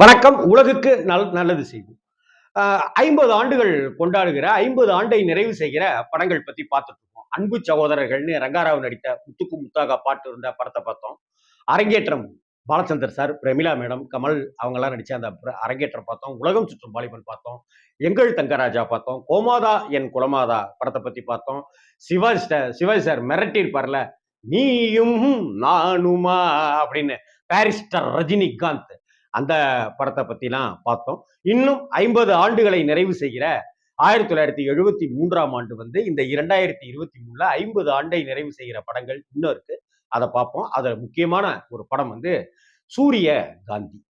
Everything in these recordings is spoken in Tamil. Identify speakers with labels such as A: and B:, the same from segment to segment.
A: வணக்கம். உலகுக்கு நல் நல்லது செய்வோம் ஐம்பது ஆண்டுகள் கொண்டாடுகிற ஐம்பது ஆண்டை நிறைவு செய்கிற படங்கள் பத்தி பார்த்துட்டு இருக்கோம். அன்பு சகோதரர்கள்னு ரங்காராவ் நடித்த முத்துக்கு முத்தாக பாட்டு இருந்த படத்தை பார்த்தோம். அரங்கேற்றம் பாலச்சந்தர் சார் பிரமிளா மேடம் கமல் அவங்கெல்லாம் நடிச்ச அந்த அரங்கேற்றம் பார்த்தோம். உலகம் சுற்றும் வாலிபன் பார்த்தோம். எங்கள் தங்கராஜா பார்த்தோம். கோமாதா என் குலமாதா படத்தை பத்தி பார்த்தோம். சிவாஜி சார் சிவாஜி சார் மிரட்டியிருப்பார்ல நீயும் நானுமா? அப்படின்னு பாரிஸ்டர் ரஜினிகாந்த் அந்த படத்தை பற்றிலாம் பார்த்தோம். இன்னும் ஐம்பது ஆண்டுகளை நிறைவு செய்கிற ஆயிரத்தி தொள்ளாயிரத்தி எழுபத்தி மூன்றாம் ஆண்டு வந்து இந்த இரண்டாயிரத்தி இருபத்தி மூணுல ஐம்பது ஆண்டை நிறைவு செய்கிற படங்கள் இன்னும் இருக்கு. அதை பார்ப்போம். அதுல முக்கியமான ஒரு படம் வந்து சூரிய காந்தி.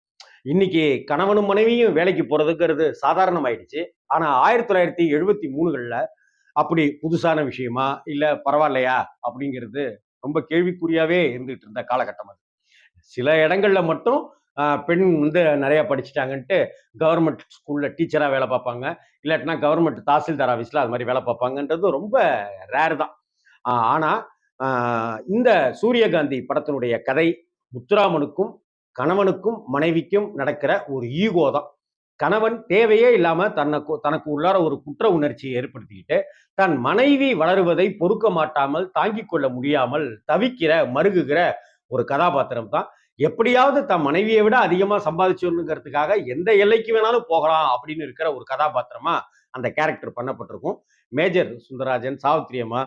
A: இன்னைக்கு கணவனும் மனைவியும் வேலைக்கு போறதுங்கிறது சாதாரணமாயிடுச்சு. ஆனா ஆயிரத்தி தொள்ளாயிரத்தி எழுபத்தி மூணுகள்ல அப்படி புதுசான விஷயமா இல்ல பரவாயில்லையா அப்படிங்கிறது ரொம்ப கேள்விக்குறியாவே இருந்துகிட்டு இருந்த காலகட்டம் அது. சில இடங்கள்ல மட்டும் பெண் வந்து நிறைய படிச்சுட்டாங்கன்ட்டு கவர்மெண்ட் ஸ்கூல்ல டீச்சரா வேலை பார்ப்பாங்க. இல்லாட்டினா கவர்மெண்ட் தாசில்தார் ஆஃபீஸ்ல அது மாதிரி வேலை பார்ப்பாங்கன்றது ரொம்ப ரேர் தான். ஆனால் ஆனா இந்த சூரியகாந்தி படத்தினுடைய கதை முத்துராமனுக்கும் கணவனுக்கும் மனைவிக்கும் நடக்கிற ஒரு ஈகோ தான். கணவன் தேவையே இல்லாம தனக்கு தனக்கு உள்ளார ஒரு குற்ற உணர்ச்சியை ஏற்படுத்திக்கிட்டு தன் மனைவி வளருவதை பொறுக்க மாட்டாமல் தாங்கிக் கொள்ள முடியாமல் தவிக்கிற மருகுகிற ஒரு கதாபாத்திரம் தான் எப்படியாவது தன் மனைவியை விட அதிகமா சம்பாதிச்சிடணுங்கிறதுக்காக எந்த எல்லைக்கு வேணாலும் போகலாம் அப்படின்னு இருக்கிற ஒரு கதாபாத்திரமா அந்த கேரக்டர் பண்ணப்பட்டிருக்கும். மேஜர் சுந்தரராஜன் சாவித்ரி அம்மா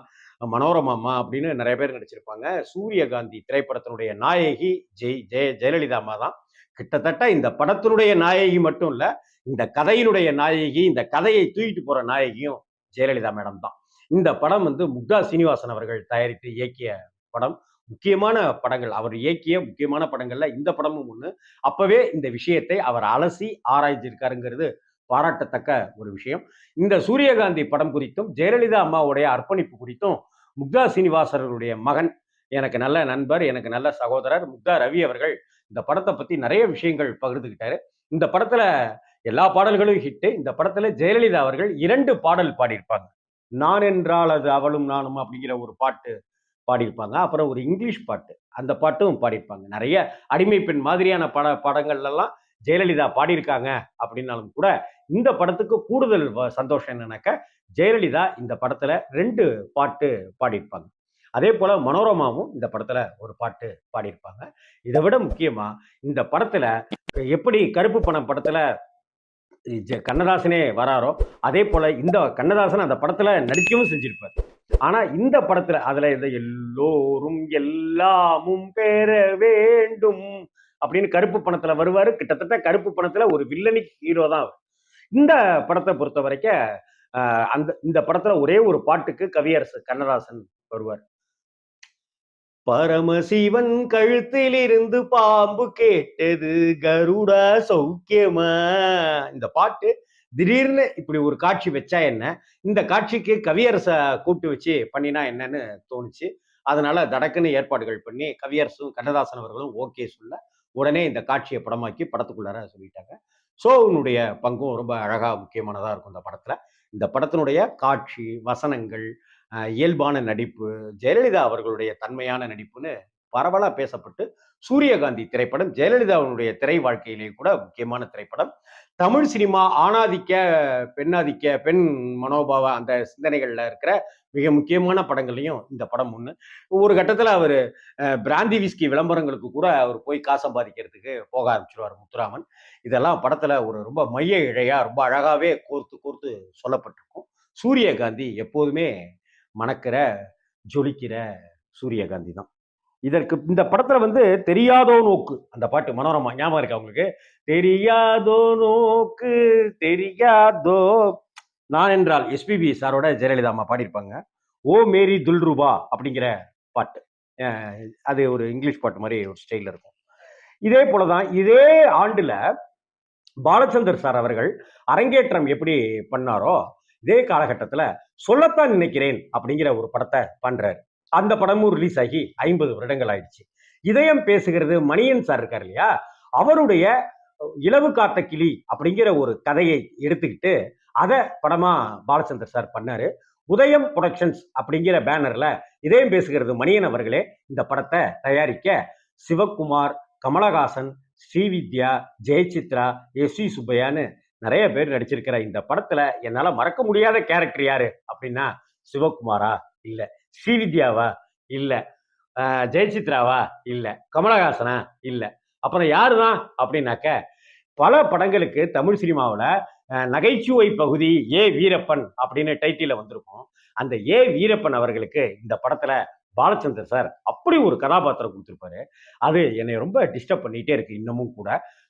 A: மனோரமா அம்மா அப்படின்னு நிறைய பேர் நடிச்சிருப்பாங்க. சூரியகாந்தி திரைப்படத்தினுடைய நாயகி ஜெய் ஜெய ஜெயலலிதா அம்மா தான். கிட்டத்தட்ட இந்த படத்தினுடைய நாயகி மட்டும் இல்ல இந்த கதையினுடைய நாயகி இந்த கதையை தூக்கிட்டு போற நாயகியும் ஜெயலலிதா மேடம் தான். இந்த படம் வந்து முக்தா சீனிவாசன் அவர்கள் தயாரித்து இயக்கிய படம். முக்கியமான படங்கள் அவர் இயக்கிய முக்கியமான படங்கள்ல இந்த படமும் ஒண்ணு. அப்பவே இந்த விஷயத்தை அவர் அலசி ஆராய்ச்சிருக்காருங்கிறது பாராட்டத்தக்க ஒரு விஷயம். இந்த சூரியகாந்தி படம் குறித்தும் ஜெயலலிதா அம்மாவுடைய அர்ப்பணிப்பு குறித்தும் முக்தா சீனிவாசர்களுடைய மகன் எனக்கு நல்ல நண்பர் எனக்கு நல்ல சகோதரர் முக்தா ரவி அவர்கள் இந்த படத்தை பத்தி நிறைய விஷயங்கள் பகிர்ந்துக்கிட்டாரு இந்த படத்துல எல்லா பாடல்களும் ஹிட்டு. இந்த படத்துல ஜெயலலிதா அவர்கள் இரண்டு பாடல் பாடியிருப்பாங்க. நான் என்றால் அது அவளும் நானும் அப்படிங்கிற ஒரு பாட்டு பாடியிருப்பாங்க. அப்புறம் ஒரு இங்கிலீஷ் பாட்டு. அந்த பாட்டும் பாடியிருப்பாங்க. நிறைய அடிமை பெண் மாதிரியான பட படங்கள்லாம் ஜெயலலிதா பாடியிருக்காங்க அப்படின்னாலும் கூட இந்த படத்துக்கு கூடுதல் வ- சந்தோஷம் என்னன்னாக்க ஜெயலலிதா இந்த படத்துல ரெண்டு பாட்டு பாடியிருப்பாங்க. அதே போல மனோரமாவும் இந்த படத்துல ஒரு பாட்டு பாடியிருப்பாங்க. இதை விட முக்கியமா இந்த படத்துல எப்படி கருப்பு பணம் படத்துல கண்ணதாசனே வராரோ அதே போல இந்த கண்ணதாசன் அந்த படத்துல நடிக்கவும் செஞ்சிருப்பார். ஆனா இந்த படத்துல அதுல இந்த எல்லோரும் எல்லாமும் பெற வேண்டும் அப்படின்னு கருப்பு பணத்துல வருவாரு. கிட்டத்தட்ட கருப்பு பணத்துல ஒரு வில்லனிக் ஹீரோ தான் இந்த படத்தை பொறுத்த வரைக்கும் ஆஹ், அந்த இந்த படத்துல ஒரே ஒரு பாட்டுக்கு கவியரசு கண்ணதாசன் வருவார். பரமசிவன் கழுத்தில் இருந்து பாம்பு கேட்டது கருடா சௌக்கியமா? இந்த பாட்டு திடீர்னு இப்படி ஒரு காட்சி வச்சா என்ன? இந்த காட்சிக்கு கவியரசை கூப்பிட்டு வச்சு பண்ணினா என்னன்னு தோணுச்சு. அதனால தடக்குன்னு ஏற்பாடுகள் பண்ணி கவியரசும் கண்ணதாசன் அவர்களும் ஓகே சொல்ல உடனே இந்த காட்சியை படமாக்கி படத்துக்குள்ளார சொல்லிட்டாங்க. சோவனுடைய பங்கும் ரொம்ப அழகா முக்கியமானதா இருக்கும் இந்த படத்துல. இந்த படத்தினுடைய காட்சி வசனங்கள் இயல்பான நடிப்பு ஜெயலலிதா அவர்களுடைய தன்மையான நடிப்புன்னு பரவலாக பேசப்பட்டு சூரியகாந்தி திரைப்படம் ஜெயலலிதாவினுடைய திரை வாழ்க்கையிலே கூட முக்கியமான திரைப்படம். தமிழ் சினிமா ஆணாதிக்க பெண்ணாதிக்க பெண் மனோபாவ அந்த சிந்தனைகளில் இருக்கிற மிக முக்கியமான படங்களையும் இந்த படம் ஒன்று ஒரு கட்டத்தில் அவர் பிராந்தி விஸ்கி விளம்பரங்களுக்கு கூட அவர் போய் காசு சம்பாதிக்கிறதுக்கு போக ஆரம்பிச்சிருவார் முத்துராமன். இதெல்லாம் படத்தில் ஒரு ரொம்ப மைய இழையாக ரொம்ப அழகாகவே கோர்த்து கோர்த்து சொல்லப்பட்டிருக்கும். சூரியகாந்தி எப்போதுமே மணக்கிற ஜொலிக்கிற சூரியகாந்தி தான். இதற்கு இந்த படத்துல வந்து தெரியாதோ நோக்கு. அந்த பாட்டு மனோரமா ஞாபகம் இருக்கா உங்களுக்கு? தெரியாதோ நோக்கு தெரியாதோ. நான் என்றால் எஸ்பிபி சாரோட ஜெயலலிதா அம்மா பாடியிருப்பாங்க. ஓ மேரி துல்ரூபா அப்படிங்கிற பாட்டு. அது ஒரு இங்கிலீஷ் பாட்டு மாதிரி ஒரு ஸ்டைல இருக்கும். இதே போலதான் இதே ஆண்டுல பாலச்சந்தர் சார் அவர்கள் அரங்கேற்றம் எப்படி பண்ணாரோ இதே காலகட்டத்தில் சொல்லத்தான் நினைக்கிறேன் அப்படிங்கிற ஒரு படத்தை பண்றாரு அந்த படமும் ரிலீஸ் ஆகி ஐம்பது வருடங்கள் ஆயிடுச்சு. இதயம் பேசுகிறது மணியன் சார் இருக்கார் இல்லையா? அவருடைய இலவு காத்த கிளி அப்படிங்கிற ஒரு கதையை எடுத்துக்கிட்டு அதை படமா பாலச்சந்தர் சார் பண்ணாரு. உதயம் புரொடக்ஷன்ஸ் அப்படிங்கிற பேனர்ல இதயம் பேசுகிறது மணியன் அவர்களே இந்த படத்தை தயாரிக்க சிவகுமார் கமலஹாசன் ஸ்ரீவித்யா ஜெயசித்ரா எஸ் வி சுப்பையான்னு நிறைய பேர் நடிச்சிருக்கிற இந்த படத்துல என்னால மறக்க முடியாத கேரக்டர் யாரு அப்படின்னா சிவகுமாரா? இல்லை. ஸ்ரீவித்யாவா? இல்லை. ஜெயசித்ராவா? இல்லை. கமலஹாசனா? இல்லை. அப்புறம் யாருதான் அப்படின்னாக்க பல படங்களுக்கு தமிழ் சினிமாவில் நகைச்சுவை பகுதி ஏ வீரப்பன் அப்படின்னு டைட்டில வந்திருக்கும். அந்த ஏ வீரப்பன் அவர்களுக்கு இந்த படத்துல பாலச்சந்தர் சார் அப்படி ஒரு கதாபாத்திரம் கொடுத்துருப்பாரு. அது என்னை ரொம்ப டிஸ்டர்ப் பண்ணிகிட்டே இருக்கு இன்னமும் கூட.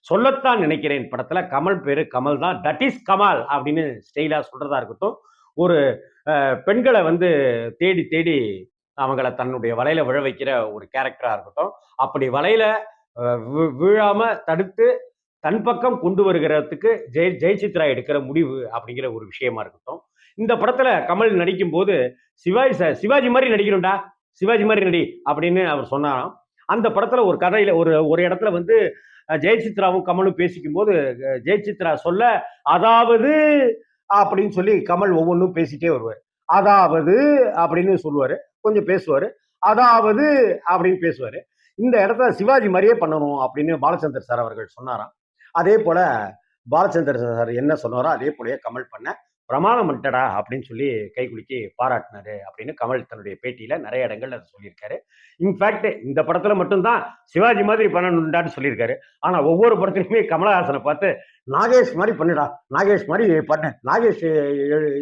A: சொல்லத்தான் நினைக்கிறேன் படத்துல. கமல் பேரு கமல் தான் தட் இஸ் கமால் அப்படின்னு ஸ்டைலா சொல்றதா இருக்கட்டும். ஒரு பெண்களை வந்து தேடி தேடி அவங்கள தன்னுடைய வலையில விழ வைக்கிற ஒரு கேரக்டரா இருக்கட்டும். அப்படி வலையில வி- வீழாம தடுத்து தன் பக்கம் கொண்டு வருகிறதுக்கு ஜெய ஜெயசித்ரா எடுக்கிற முடிவு அப்படிங்கிற ஒரு விஷயமா இருக்கட்டும். இந்த படத்துல கமல் நடிக்கும் போது சிவாஜி சார் சிவாஜி மாதிரி நடிக்கணும்டா சிவாஜி மாதிரி நடி அப்படின்னு அவர் சொன்னாராம். அந்த படத்துல ஒரு கதையில ஒரு ஒரு இடத்துல வந்து ஜெயசித்ராவும் கமலும் பேசிக்கும் போது ஜெயசித்ரா சொல்ல அதாவது அப்படின்னு சொல்லி கமல் ஒவ்வொன்றும் பேசிட்டே வருவார். அதாவது அப்படின்னு சொல்லுவார். கொஞ்சம் பேசுவார். அதாவது அப்படின்னு பேசுவார். இந்த இடத்துல சிவாஜி மாதிரியே பண்ணணும் அப்படின்னு பாலச்சந்தர் சார் அவர்கள் சொன்னாராம். அதே போல பாலச்சந்தர் சார் என்ன சொன்னாரோ அதே போலயே கமல் பண்ண பிரமாதம் பண்ணிட்டடா அப்படின்னு சொல்லி கை குலுக்கி பாராட்டினாரு அப்படின்னு கமல் தன்னுடைய பேட்டியில நிறைய இடங்கள்ல அதை சொல்லியிருக்காரு. இன்ஃபேக்ட் இந்த படத்துல மட்டும்தான் சிவாஜி மாதிரி பண்ணணுண்டான்னு சொல்லியிருக்காரு. ஆனா ஒவ்வொரு படத்துலையுமே கமலஹாசனை பார்த்து நாகேஷ் மாதிரி பண்ணுடா நாகேஷ் மாதிரி பண்ண நாகேஷ்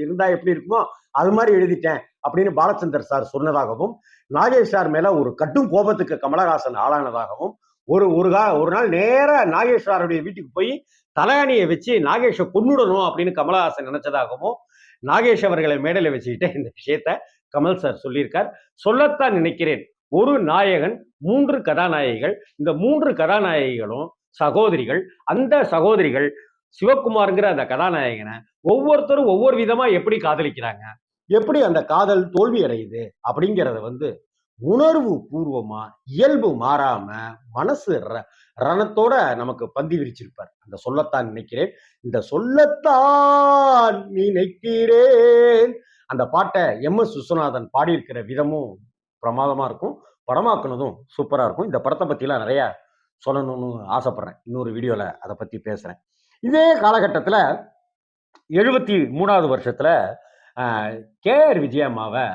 A: இருந்தா எப்படி இருக்குமோ அது மாதிரி எழுதிட்டேன் அப்படின்னு பாலச்சந்தர் சார் சொன்னதாகவும் நாகேஷ் சார் மேல ஒரு கட்டும் கோபத்துக்கு கமலஹாசன் ஆளானதாகவும் ஒரு ஒரு கா ஒரு நாள் நேராக நாகேஷ் சாருடைய வீட்டுக்கு போய் தலையணியை வச்சு நாகேஷை கொன்னுடணும் அப்படின்னு கமலஹாசன் நினைச்சதாகவும் நாகேஷ் அவர்களை மேடையில வச்சுக்கிட்டு இந்த விஷயத்த கமல் சார் சொல்லியிருக்கார். சொல்லத்தான் நினைக்கிறேன். ஒரு நாயகன் மூன்று கதாநாயகிகள் இந்த மூன்று கதாநாயகிகளும் சகோதரிகள் அந்த சகோதரிகள் சிவகுமாருங்கிற அந்த கதாநாயகனை ஒவ்வொருத்தரும் ஒவ்வொரு விதமா எப்படி காதலிக்கிறாங்க எப்படி அந்த காதல் தோல்வி அடையுது அப்படிங்கிறத வந்து உணர்வு பூர்வமா இயல்பு மாறாம மனசு ர- ரணத்தோட நமக்கு பந்தி விரிச்சிருப்பார். அந்த சொல்லத்தான் நினைக்கிறேன். இந்த சொல்லத்தான் நினைக்கிறேன். அந்த பாட்டை எம். எஸ். விஸ்வநாதன் பாடியிருக்கிற விதமும் பிரமாதமா இருக்கும். படமாக்குனதும் சூப்பரா இருக்கும். இந்த படத்தை பத்திலாம் நிறைய சொல்லணும்னு ஆசைப்படுறேன். இன்னொரு வீடியோல அதை பத்தி பேசுறேன். இதே காலகட்டத்தில் எழுபத்தி மூணாவது வருஷத்துல கே. ஆர். விஜயம்மாவை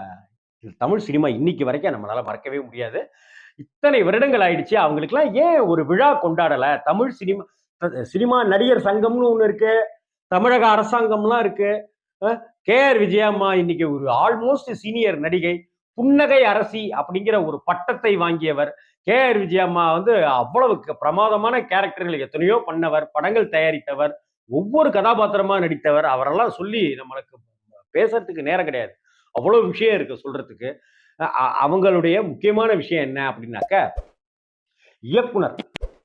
A: தமிழ் சினிமா இன்னைக்கு வரைக்கும் நம்மளால மறக்கவே முடியாது. இத்தனை வருடங்கள் ஆயிடுச்சு. அவங்களுக்குலாம் ஏன் ஒரு விழா கொண்டாடல? தமிழ் சினிமா சினிமா நடிகர் சங்கம்னு ஒன்று இருக்கு. தமிழக அரசாங்கம்லாம் இருக்கு. கே ஆர் விஜயம்மா இன்னைக்கு ஒரு ஆல்மோஸ்ட் சீனியர் நடிகை புன்னகை அரசி அப்படிங்கிற ஒரு பட்டத்தை வாங்கியவர். கே ஆர் விஜயம்மா வந்து அவ்வளவுக்கு பிரமாதமான கேரக்டர்கள் எத்தனையோ பண்ணவர் படங்கள் தயாரித்தவர் ஒவ்வொரு கதாபாத்திரமா நடித்தவர். அவரெல்லாம் சொல்லி நம்மளுக்கு பேசுறதுக்கு நேரம் கிடையாது. அவ்வளவு விஷயம் இருக்கு சொல்றதுக்கு. அவங்களுடைய முக்கியமான விஷயம் என்ன அப்படின்னாக்க இயக்குனர்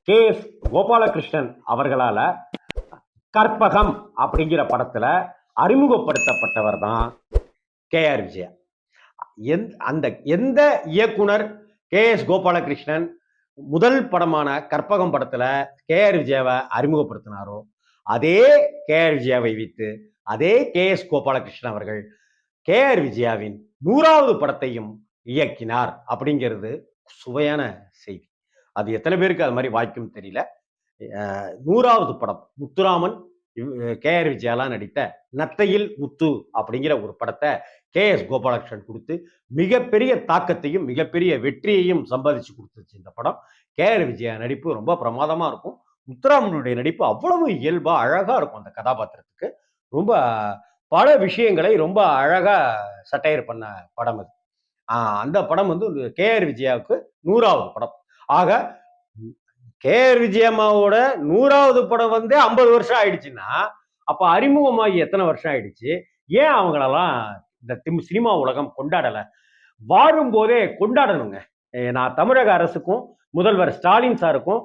A: கே. எஸ். கோபாலகிருஷ்ணன் அவர்களால கற்பகம் அப்படிங்கிற படத்துல அறிமுகப்படுத்தப்பட்டவர் தான் கே. ஆர். விஜயா. எந்த அந்த எந்த இயக்குனர் கே. எஸ். கோபாலகிருஷ்ணன் முதல் படமான கற்பகம் படத்துல கே. ஆர். விஜயாவை அறிமுகப்படுத்தினாரோ அதே கே. ஆர். விஜயாவை வைத்து அதே கே. எஸ். கோபாலகிருஷ்ணன் அவர்கள் கே. ஆர். விஜயாவின் நூறாவது படத்தையும் இயக்கினார் அப்படிங்கிறது சுவையான செய்தி. அது எத்தனை பேருக்கு அது மாதிரி வாய்க்கும் தெரியல. நூறாவது படம் முத்துராமன் கே. ஆர். விஜயாலாம் நடித்த நத்தையில் முத்து அப்படிங்கிற ஒரு படத்தை கே. எஸ். கோபாலகிருஷ்ணன் கொடுத்து மிகப்பெரிய தாக்கத்தையும் மிகப்பெரிய வெற்றியையும் சம்பாதிச்சு கொடுத்துச்சு இந்த படம். கே. ஆர். விஜயா நடிப்பு ரொம்ப பிரமாதமாக இருக்கும். முத்துராமனுடைய நடிப்பு அவ்வளவு இயல்பாக அழகாக இருக்கும் அந்த கதாபாத்திரத்துக்கு. ரொம்ப பல விஷயங்களை ரொம்ப அழகா சட்டையர் பண்ண படம் அது. அந்த படம் வந்து கே ஆர் விஜயாவுக்கு நூறாவது படம். ஆக கே ஆர் விஜயம்மாவோட நூறாவது படம் வந்து ஐம்பது வருஷம் ஆயிடுச்சுன்னா அப்ப அறிமுகமாகி எத்தனை வருஷம் ஆயிடுச்சு? ஏன் அவங்களெல்லாம் இந்த திம் சினிமா உலகம் கொண்டாடலை? வாழும் போதே கொண்டாடணுங்க நான் தமிழக அரசுக்கும் முதல்வர் ஸ்டாலின் சாருக்கும்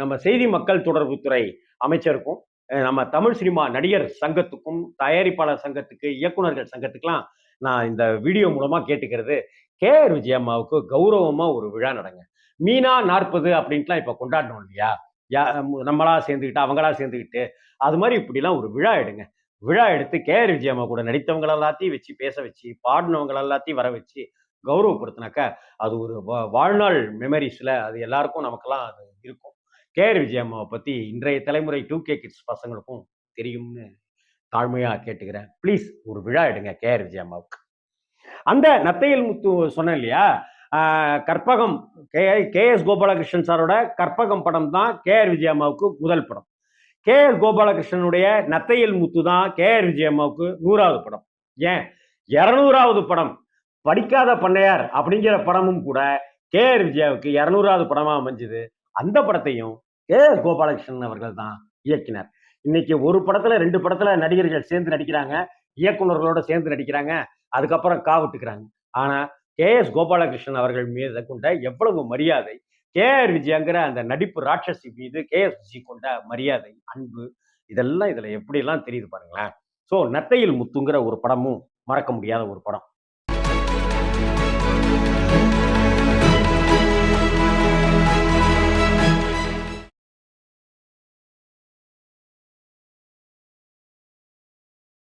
A: நம்ம செய்தி மக்கள் தொடர்புத்துறை அமைச்சருக்கும் நம்ம தமிழ் சினிமா நடிகர் சங்கத்துக்கும் தயாரிப்பாளர் சங்கத்துக்கு இயக்குனர்கள் சங்கத்துக்கெல்லாம் நான் இந்த வீடியோ மூலமா கேட்டுக்கிறது. கே. ஆர். விஜயம்மாவுக்கு கௌரவமா ஒரு விழா நடங்க. மீனா நாற்பது அப்படின்ட்டுலாம் இப்போ கொண்டாடணும் இல்லையா? யா நம்மளா சேர்ந்துக்கிட்டு அவங்களா சேர்ந்துக்கிட்டு அது மாதிரி இப்படிலாம் ஒரு விழா எடுங்க. விழா எடுத்து கே. ஆர். விஜயம்மா கூட நடித்தவங்க எல்லாத்தையும் வச்சு பேச வச்சு பாடினவங்க எல்லாத்தையும் வர வச்சு கௌரவப்படுத்தினாக்கா அது ஒரு வா- வாழ்நாள் மெமரிஸ்ல அது எல்லாருக்கும் நமக்கெல்லாம் அது இருக்கும். கேஆர் விஜய் விஜயம்மாவை பற்றி இன்றைய தலைமுறை டூ கே கிட்ஸ் பசங்களுக்கும் தெரியும்னு தாழ்மையாக கேட்டுக்கிறேன். ப்ளீஸ் ஒரு விழா எடுங்க கே. ஆர். விஜயம்மாவுக்கு அந்த நத்தையல் முத்து சொன்னேன் இல்லையா? Karpagam K. K. S. Gopalakrishnan சாரோட கற்பகம் படம் தான் கே. ஆர். விஜயம்மாவுக்கு முதல் படம். கே. எஸ். கோபாலகிருஷ்ணனுடைய நத்தையல் முத்து தான் கே. ஆர். விஜயம்மாவுக்கு நூறாவது படம். ஏன்? இரநூறாவது படம். படிக்காத பண்ணையார் அப்படிங்கிற படமும் கூட கே. ஆர். விஜயாவுக்கு இரநூறாவது படமாக அமைஞ்சது. அந்த படத்தையும் கே. எஸ் கோபாலகிருஷ்ணன் அவர்கள் தான் இயக்கினார். இன்னைக்கு ஒரு படத்துல ரெண்டு படத்துல நடிகர்கள் சேர்ந்து நடிக்கிறாங்க. இயக்குநர்களோட சேர்ந்து நடிக்கிறாங்க. அதுக்கப்புறம் காவிட்டுக்கிறாங்க. ஆனா கே. எஸ். கோபாலகிருஷ்ணன் அவர்கள் மீது கொண்ட எவ்வளவு மரியாதை கே. ஆர். விஜயங்கிற அந்த நடிப்பு ராட்சசி மீது கே. எஸ். விஜி கொண்ட மரியாதை அன்பு இதெல்லாம் இதுல எப்படியெல்லாம் தெரியுது பாருங்களேன். ஸோ நத்தையில் முத்துங்கிற ஒரு படமும் மறக்க முடியாத ஒரு படம்.